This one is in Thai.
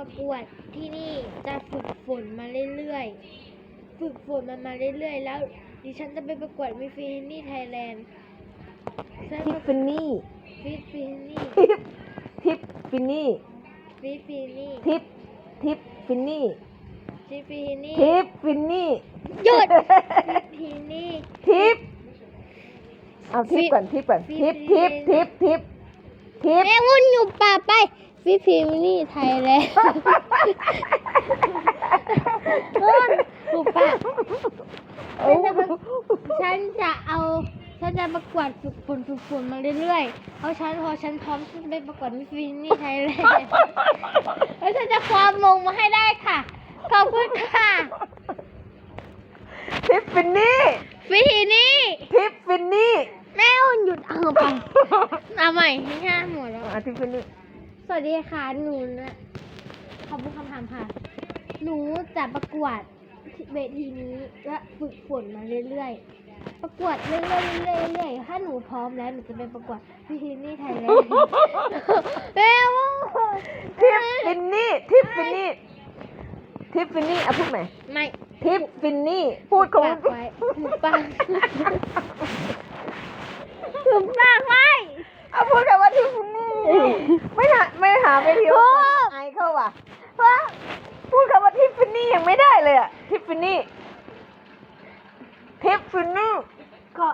ประกวดที่นี่จะฝึกฝนมาเรื่อยๆ ฝึกฝนมันมาเรื่อยๆ แล้ว ดิฉันจะไปประกวดมิฟินี่ไทยแลนด์ทิฟฟานี่ฟิฟินี่ทิฟทิฟฟินี่ฟิฟินี่ทิฟทิฟฟินี่ฟิฟินี่ทิฟฟินี่หยุดฟิฟินี่ทิฟเอาทิฟก่อนทิฟก่อนฟิทิฟฟิทิฟทิฟทิฟทิฟแม่งุ่นอยู่ป่าไป ฟิฟินี่ไทยแลนด์นุ่นถูกปะฉันจะประฉันจะเอา ฉันจะประกวดฝึกฝนฝึกฝนมาเรื่อยๆเพราะฉันพอฉันพร้อมฉันจะไปประกวดมิสฟินนี่ไทยแลนด์แล้วฉันจะคว้ามงมาให้ได้ค่ะ ขอบคุณค่ะ ทิฟฟินี่ฟินี่ทิฟฟินี่แม่อุ่นหยุดเอาไปเอาใหม่ให้ห้าหมดแล้ว อะทิฟฟินี่ส วัสดีค่ะ หนูนะขอบคุณคำถามค่ะ หนูจะประกวดเวทีนี้และฝึกฝนมาเรื่อยๆ ประกวดเรื่อยๆเรื่อยๆเรื่อยๆถ้าหนูพร้อมแล้วหนูจะไปประกวดพิธีนี่ไทยแลนด์เร็วทิฟฟินี่ ทิฟฟินี่ ทิฟฟินี่อะพูดใหม่ไม่ทิฟฟินี่ พูดของปากไว้ถูกปากถูกปากไว้เอาพูดคำว่าทิฟฟินี่ ไม่หาไม่หาไม่ทีพูว่าดอายเข้าว่ะว่าพูดคำว่าทิฟฟินี่ยังไม่ได้เลยอะทิฟฟินี่ทิฟฟินี่ก็